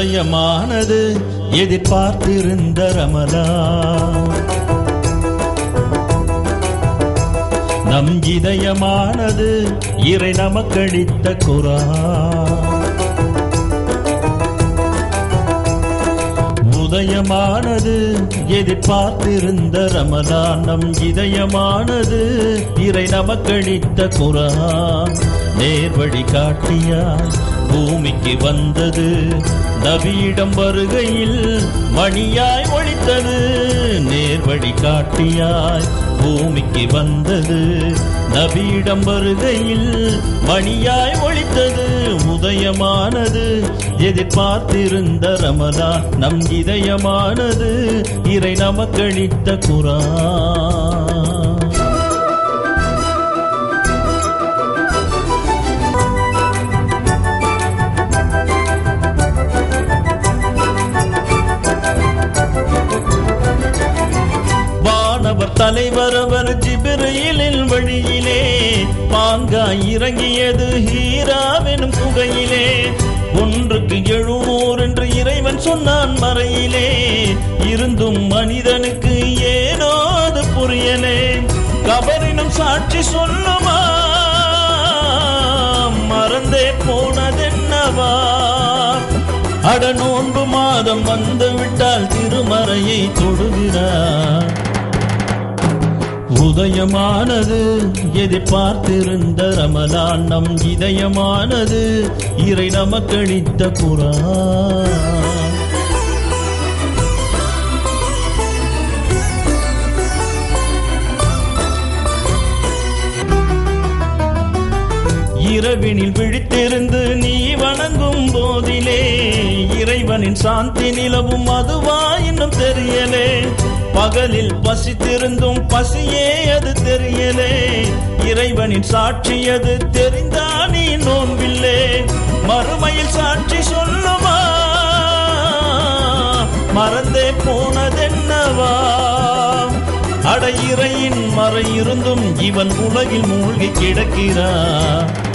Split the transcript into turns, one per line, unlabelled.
உதயமானது எதிர்பார்த்திருந்த ரமலா. நம் இதயமானது இறை நமக்களித்த குரா. உதயமானது எதிர்பார்த்திருந்த ரமலான் நம் இதயமானது இறை நமக்களித்த குரான். நேர்வழி காட்டியார் பூமிக்கு வந்தது. நபியிடம் வருகையில் மணியாய் ஒழித்தது. நேர்வழி காட்டியாய் பூமிக்கு வந்தது. நபியிடம் வருகையில் மணியாய் ஒழித்தது. உதயமானது. எதிர்பார்த்திருந்த ரமதா நம் இதயமானது. இறை நமக்களித்த குரான். வானவர் தலைவரவர் அவர் ஜிபிரையிலின் வழியிலே. பாங்காய் இறங்கியது ஹீராவெனும் குகையிலே. ஒன்றுக்கு எழுவோர் என்று இறைவன் சொன்னான் மறையிலே. இருந்தும் மனிதனுக்கு ஏனோ அது புரியலே. கபரினும் சாட்சி சொல்லுமா? மறந்தே போனதென்னவா? அட நோன்பு மாதம் வந்துவிட்டால் திருமறையை தொடுகிறார். உதயமானது எதிர்பார்த்திருந்த ரமலான் நம் இதயமானது இறை நமக்களித்த குரான். இரவினில் விழித்திருந்து நீ வணங்கும் போதிலே இறைவனின் சாந்தி நிலவும் அதுவா இன்னும் தெரியலே. பகலில் பசித்திருந்தும் பசியே அது தெரியலே. இறைவனின் சாட்சி அது தெரிந்தா நீ நோன்பில்லே. மறுமையில் சாட்சி சொல்லுமா? மறந்தே போனதென்னவா? அட இறையின் மறை இருந்தும் இவன் உலகில் மூழ்கி கிடக்கிறான்.